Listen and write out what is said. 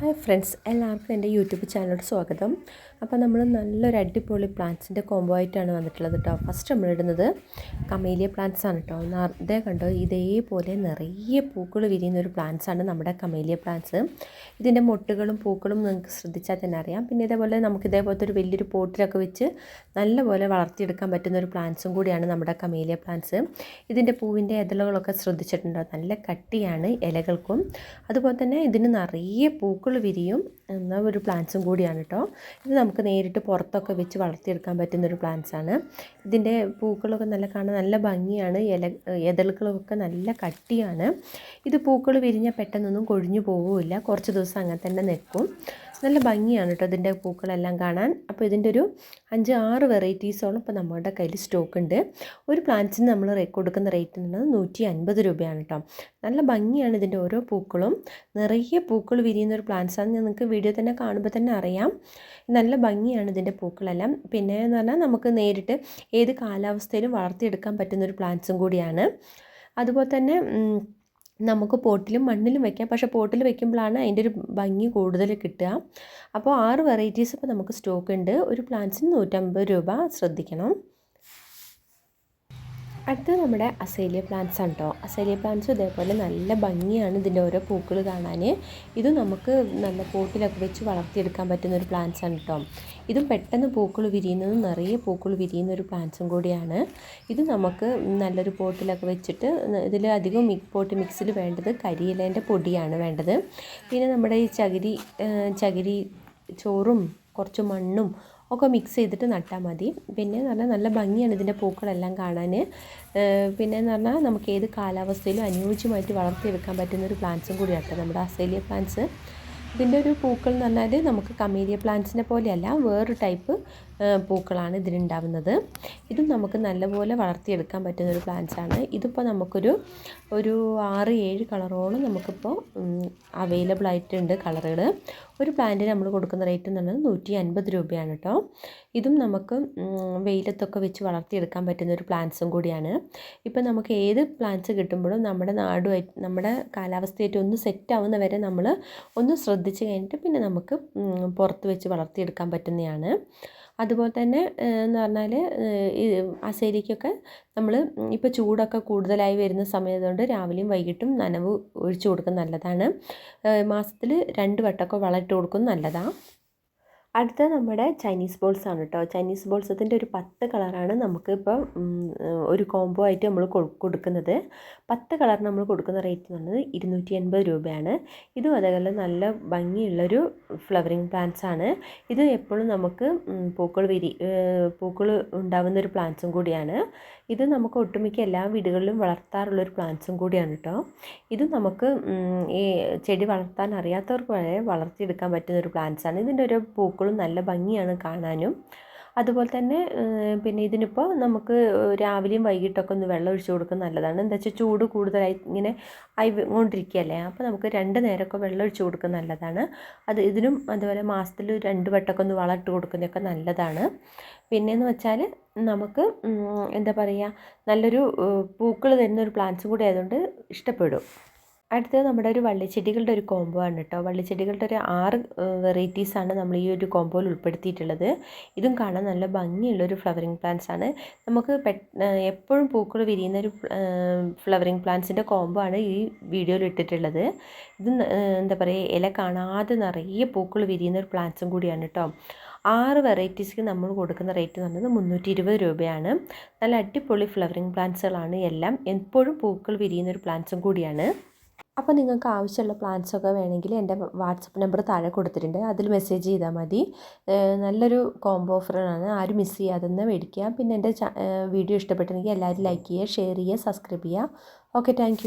Hi friends എല്ലാവർക്കും എന്റെ YouTube ചാനലിലോട്ട് സ്വാഗതം. അപ്പോൾ നമ്മൾ നല്ലൊരു അടിപൊളി പ്ലാന്റ്സിന്റെ കോംബോ ആയിട്ടാണ് വന്നിട്ടുള്ളത് കേട്ടോ. ഫസ്റ്റ് നമ്മളിടുന്നത് കമേലിയ പ്ലാന്റ്സ് ആണ് കേട്ടോ. അതേ കണ്ടോ ഇതേപോലെ നിറയെ പൂക്കൾ വിരിയുന്ന ഒരു പ്ലാന്റ്സ് ആണ് നമ്മുടെ കമേലിയ പ്ലാന്റ്സ് ഇതിന്റെ മുട്ടുകളും പൂക്കളും നിങ്ങൾക്ക് ശ്രദ്ധിച്ചാൽ തന്നെ അറിയാം. പിന്നെ ഇതേപോലെ നമുക്ക് ഇതേപോലത്തെ ഒരു വലിയൊരു പോട്ടിലൊക്കെ വെച്ച് നല്ലപോലെ വളർത്തിയെടുക്കാൻ പറ്റുന്ന ഒരു പ്ലാന്റ്സും കൂടിയാണ് നമ്മുടെ കമേലിയ പ്ലാന്റ്സ് ഇതിന്റെ പൂവിന്റെ ഇതളുകളൊക്കെ ശ്രദ്ധിച്ചിട്ടുണ്ടോ? നല്ല കട്ടിയാണ് ഇലകൾക്കും. അതുപോലെ തന്നെ ഇതിന് നിറയെ പൂക്കൾ വിരിയും എന്ന ഒരു പ്ലാന്റ്സും കൂടിയാണ് കേട്ടോ ഇത് നമുക്ക് നേരിട്ട് പുറത്തൊക്കെ വെച്ച് വളർത്തിയെടുക്കാൻ പറ്റുന്ന ഒരു പ്ലാന്റ്സ് ആണ്. ഇതിന്റെ പൂക്കളൊക്കെ നല്ല കാണാൻ നല്ല ഭംഗിയാണ്. ഇല ഇതളുകളൊക്കെ നല്ല കട്ടിയാണ്. ഇത് പൂക്കൾ വിരിഞ്ഞാൽ പെട്ടെന്നൊന്നും കൊഴിഞ്ഞു പോവുമില്ല കുറച്ച് ദിവസം അങ്ങനെ തന്നെ നിൽക്കും. നല്ല ഭംഗിയാണ് കേട്ടോ ഇതിന്റെ പൂക്കളെല്ലാം കാണാൻ. അപ്പോൾ ഇതിന്റെ ഒരു അഞ്ച് ആറ് വെറൈറ്റീസോളം ഇപ്പോൾ നമ്മുടെ കയ്യിൽ സ്റ്റോക്ക് ഉണ്ട്. ഒരു പ്ലാന്റ്സിന് നമ്മൾ കൊടുക്കുന്ന റേറ്റ് എന്ന് പറയുന്നത് നൂറ്റി അൻപത് രൂപയാണ് കേട്ടോ നല്ല ഭംഗിയാണ് ഇതിന്റെ ഓരോ പൂക്കളും. നിറയെ പൂക്കൾ വിരിയുന്ന ഒരു പ്ലാന്റ്സാണ് നിങ്ങൾക്ക് വീഡിയോ തന്നെ കാണുമ്പോൾ തന്നെ അറിയാം. നല്ല ഭംഗിയാണ് ഇതിന്റെ പൂക്കളെല്ലാം. പിന്നെ എന്ന് പറഞ്ഞാൽ നമുക്ക് നേരിട്ട് ഏത് കാലാവസ്ഥയിലും വളർത്തിയെടുക്കാൻ പറ്റുന്ന ഒരു പ്ലാന്റ്സും കൂടിയാണ്. അതുപോലെ തന്നെ നമുക്ക് പോട്ടിലും മണ്ണിലും വെക്കാം. പക്ഷേ പോട്ടിൽ വെക്കുമ്പോഴാണ് അതിന്റെ ഒരു ഭംഗി കൂടുതൽ കിട്ടുക. അപ്പോൾ ആറ് വെറൈറ്റീസ് ഇപ്പോൾ നമുക്ക് സ്റ്റോക്ക് ഉണ്ട്. ഒരു പ്ലാന്റ്സിന് നൂറ്റമ്പത് രൂപ ശ്രദ്ധിക്കണം. അടുത്തത് നമ്മുടെ അസേലിയ പ്ലാന്റ്സ് ആണ് കേട്ടോ അസേലിയ പ്ലാന്റ്സ് ഇതേപോലെ നല്ല ഭംഗിയാണ് ഇതിന്റെ ഓരോ പൂക്കൾ കാണാൻ. ഇത് നമുക്ക് നല്ല പോട്ടിലൊക്കെ വെച്ച് വളർത്തിയെടുക്കാൻ പറ്റുന്ന ഒരു പ്ലാന്റ്സ് ആണ് കേട്ടോ ഇതും പെട്ടെന്ന് പൂക്കൾ വിരിയുന്നതും നിറയെ പൂക്കൾ വിരിയുന്ന ഒരു പ്ലാന്റ്സും കൂടിയാണ്. ഇത് നമുക്ക് നല്ലൊരു പോട്ടിലൊക്കെ വെച്ചിട്ട് ഇതിൽ അധികം പോട്ട് മിക്സിൽ വേണ്ടത് കരിയിലേന്റെ പൊടിയാണ് വേണ്ടത്. പിന്നെ നമ്മുടെ ഈ ചകിരി ചകിരി ചോറും കുറച്ച് മണ്ണും ഒക്കെ മിക്സ് ചെയ്തിട്ട് നട്ടാൽ മതി. പിന്നെ എന്ന് പറഞ്ഞാൽ നല്ല ഭംഗിയാണ് ഇതിന്റെ പൂക്കളെല്ലാം കാണാൻ പിന്നെ എന്ന് പറഞ്ഞാൽ നമുക്ക് ഏത് കാലാവസ്ഥയിലും അനുയോജ്യമായിട്ട് വളർത്തിയെടുക്കാൻ പറ്റുന്ന ഒരു പ്ലാന്റ്സും കൂടിയാണ് നമ്മുടെ അസേലിയ പ്ലാന്റ്സ് ഇതിന്റെ ഒരു പൂക്കൾ എന്ന് പറഞ്ഞാൽ നമുക്ക് കമേലിയ പ്ലാന്റ്സിനെ പോലെയല്ല വേറൊരു ടൈപ്പ് പൂക്കളാണ് ഇതിനുണ്ടാവുന്നത് ഇതും നമുക്ക് നല്ലപോലെ വളർത്തിയെടുക്കാൻ പറ്റുന്ന ഒരു പ്ലാന്റ്സാണ് ഇതിപ്പോൾ നമുക്കൊരു ഒരു ആറ് ഏഴ് കളറോളം നമുക്കിപ്പോൾ അവൈലബിൾ ആയിട്ടുണ്ട് കളറുകൾ ഒരു പ്ലാന്റിന് നമ്മൾ കൊടുക്കുന്ന റേറ്റ് എന്ന് പറയുന്നത് നൂറ്റി അൻപത് രൂപയാണ് കേട്ടോ ഇതും നമുക്ക് വെയിലത്തൊക്കെ വെച്ച് വളർത്തിയെടുക്കാൻ പറ്റുന്ന ഒരു പ്ലാന്റ്സും കൂടിയാണ്. ഇപ്പം നമുക്ക് ഏത് പ്ലാന്റ്സ് കിട്ടുമ്പോഴും നമ്മുടെ നാടുമായിട്ട് നമ്മുടെ കാലാവസ്ഥയായിട്ട് ഒന്ന് സെറ്റ് ആവുന്ന വരെ നമ്മൾ ഒന്ന് ശ്രദ്ധിച്ച് കഴിഞ്ഞിട്ട് പിന്നെ നമുക്ക് പുറത്ത് വെച്ച് വളർത്തിയെടുക്കാൻ പറ്റുന്നതാണ്. അതുപോലെ തന്നെ എന്ന് പറഞ്ഞാൽ അസേലിക്കൊക്കെ നമ്മൾ ഇപ്പോൾ ചൂടൊക്കെ കൂടുതലായി വരുന്ന സമയത്തുകൊണ്ട് രാവിലെയും വൈകിട്ടും നനവ് ഒഴിച്ചു കൊടുക്കുന്നത് നല്ലതാണ്. മാസത്തിൽ രണ്ട് വട്ടമൊക്കെ വളമിട്ട് കൊടുക്കുന്നത് നല്ലതാണ് അടുത്ത നമ്മുടെ ചൈനീസ് ബോൾസ് ആണ് കേട്ടോ ചൈനീസ് ബോൾസത്തിന്റെ ഒരു പത്ത് കളറാണ് നമുക്ക് ഇപ്പോൾ ഒരു കോംബോ ആയിട്ട് നമ്മൾ കൊടുക്കുന്നത്. പത്ത് കളർ നമ്മൾ കൊടുക്കുന്ന റേറ്റ് എന്ന് പറയുന്നത് ഇരുന്നൂറ്റി എൺപത് രൂപയാണ്. ഇതും അതേപോലെ നല്ല ഭംഗിയുള്ളൊരു ഫ്ലവറിങ് പ്ലാന്റ്സ് ആണ്. ഇത് എപ്പോഴും നമുക്ക് പൂക്കൾ വിരി പൂക്കൾ ഉണ്ടാവുന്ന ഒരു പ്ലാന്റ്സും കൂടിയാണ്. ഇത് നമുക്ക് ഒട്ടുമിക്ക എല്ലാ വീടുകളിലും വളർത്താറുള്ളൊരു പ്ലാന്റ്സും കൂടിയാണ് കേട്ടോ ഇത് നമുക്ക് ഈ ചെടി വളർത്താൻ അറിയാത്തവർക്ക് വരെ വളർത്തിയെടുക്കാൻ പറ്റുന്ന ഒരു പ്ലാന്റ്സ് ആണ്. ഇതിന്റെ ഒരു പൂക്കളും നല്ല ഭംഗിയാണ് കാണാനും. അതുപോലെ തന്നെ പിന്നെ ഇതിനിപ്പോൾ നമുക്ക് രാവിലെയും വൈകിട്ടൊക്കെ ഒന്ന് വെള്ളം ഒഴിച്ചു കൊടുക്കുന്നത് നല്ലതാണ്. എന്താ വെച്ചാൽ ചൂട് കൂടുതലായി ഇങ്ങനെ ആയി കൊണ്ടിരിക്കുകയല്ലേ അപ്പോൾ നമുക്ക് രണ്ട് നേരമൊക്കെ വെള്ളം ഒഴിച്ചു കൊടുക്കുന്നത് നല്ലതാണ്. അത് ഇതിനും അതുപോലെ മാസത്തിൽ രണ്ട് വട്ടമൊക്കെ ഒന്ന് വളമിട്ട് കൊടുക്കുന്നതൊക്കെ നല്ലതാണ്. പിന്നെയെന്ന് വെച്ചാൽ നമുക്ക് എന്താ പറയുക നല്ലൊരു പൂക്കൾ തരുന്ന ഒരു പ്ലാന്റ്സും കൂടി ആയതുകൊണ്ട് ഇഷ്ടപ്പെടും. അടുത്തത് നമ്മുടെ ഒരു വള്ളിച്ചെടികളുടെ ഒരു കോംബോ ആണ് കേട്ടോ. വള്ളിച്ചെടികളുടെ ഒരു ആറ് വെറൈറ്റീസാണ് നമ്മൾ ഈ ഒരു കോംബോയിൽ ഉൾപ്പെടുത്തിയിട്ടുള്ളത്. ഇതും കാണാൻ നല്ല ഭംഗിയുള്ള ഒരു ഫ്ലവറിങ് പ്ലാന്റ്സ് ആണ്. നമുക്ക് എപ്പോഴും പൂക്കൾ വിരിയുന്ന ഒരു ഫ്ലവറിങ് പ്ലാന്റ്സിന്റെ കോംബോ ആണ് ഈ വീഡിയോയിൽ ഇട്ടിട്ടുള്ളത്. ഇത് എന്താ പറയുക ഇല കാണാതെ നിറയെ പൂക്കൾ വിരിയുന്ന ഒരു പ്ലാന്റ്സും കൂടിയാണ് കേട്ടോ. ആറ് വെറൈറ്റീസിന് നമ്മൾ കൊടുക്കുന്ന റേറ്റ് എന്ന് പറയുന്നത് മുന്നൂറ്റി ഇരുപത് രൂപയാണ്. നല്ല അടിപൊളി ഫ്ലവറിങ് പ്ലാന്റ്സുകളാണ് എല്ലാം. എപ്പോഴും പൂക്കൾ വിരിയുന്ന ഒരു പ്ലാന്റ്സും കൂടിയാണ്. അപ്പോൾ നിങ്ങൾക്ക് ആവശ്യമുള്ള പ്ലാൻസ് ഒക്കെ വേണമെങ്കിൽ എന്റെ വാട്സപ്പ് നമ്പർ താഴെ കൊടുത്തിട്ടുണ്ട്. അതിൽ മെസ്സേജ് ചെയ്താൽ മതി. നല്ലൊരു കോംബോ ഓഫറാണ് ആരും മിസ് ചെയ്യാതെ തന്നെ മേടിക്കുക. പിന്നെ എന്റെ വീഡിയോ ഇഷ്ടപ്പെട്ടെങ്കിൽ എല്ലാവരും ലൈക്ക് ചെയ്യുക ഷെയർ ചെയ്യുക സബ്സ്ക്രൈബ് ചെയ്യുക. Okay thank